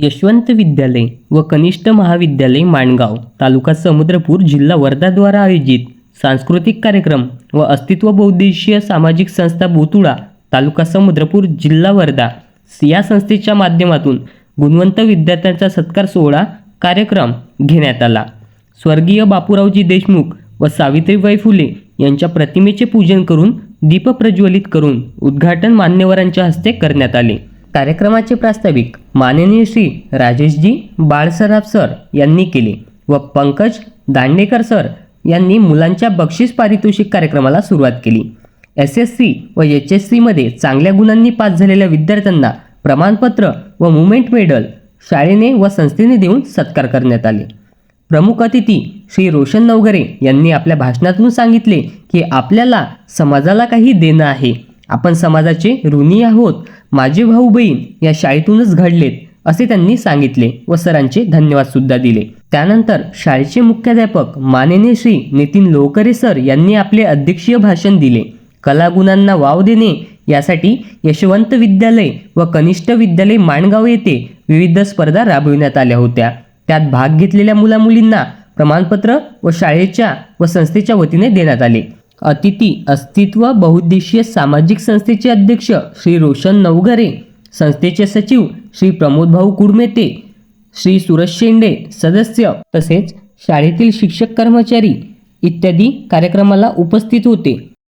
यशवंत विद्यालय व कनिष्ठ महाविद्यालय माणगाव तालुका समुद्रपूर जिल्हा वर्धाद्वारा आयोजित सांस्कृतिक कार्यक्रम व अस्तित्व बौद्धिशीय सामाजिक संस्था बोतुळा तालुका समुद्रपूर जिल्हा वर्धा. या संस्थेच्या माध्यमातून गुणवंत विद्यार्थ्यांचा सत्कार सोहळा कार्यक्रम घेण्यात आला. स्वर्गीय बापूरावजी देशमुख व सावित्रीबाई फुले यांच्या प्रतिमेचे पूजन करून दीप प्रज्वलित करून उद्घाटन मान्यवरांच्या हस्ते करण्यात आले. कार्यक्रमाचे प्रास्ताविक माननीय श्री राजेशजी बाळसराफ सर यांनी केले व पंकज दांडेकर सर यांनी मुलांच्या बक्षीस पारितोषिक कार्यक्रमाला सुरुवात केली. एस एस सी व एच एस सीमध्ये चांगल्या गुणांनी पास झालेल्या विद्यार्थ्यांना प्रमाणपत्र व मुमेंट मेडल शाळेने व संस्थेने देऊन सत्कार करण्यात आले. प्रमुख अतिथी श्री रोशन नवघरे यांनी आपल्या भाषणातून सांगितले की आपल्याला समाजाला काही देणं आहे. आपण समाजाचे ऋणी आहोत. माझे भाऊ बहीण या शाळेतूनच घडलेत असे त्यांनी सांगितले व सरांचे धन्यवाद सुद्धा दिले. त्यानंतर शाळेचे मुख्याध्यापक माननीय श्री नितीन लोहकरे सर यांनी आपले अध्यक्षीय भाषण दिले. कलागुणांना वाव देणे यासाठी यशवंत विद्यालय व कनिष्ठ विद्यालय माणगाव येथे विविध स्पर्धा राबविण्यात आल्या होत्या. त्यात भाग घेतलेल्या मुलामुलींना प्रमाणपत्र व शाळेच्या व संस्थेच्या वतीने देण्यात आले. अतिथी अस्तित्व बहुद्देशीय सामाजिक संस्थेचे अध्यक्ष श्री रोशन नवघरे संस्थेचे सचिव श्री प्रमोदभाऊ कुरमेते श्री सुरज शेंडे सदस्य तसेच शाळेतील शिक्षक कर्मचारी इत्यादी कार्यक्रमाला उपस्थित होते.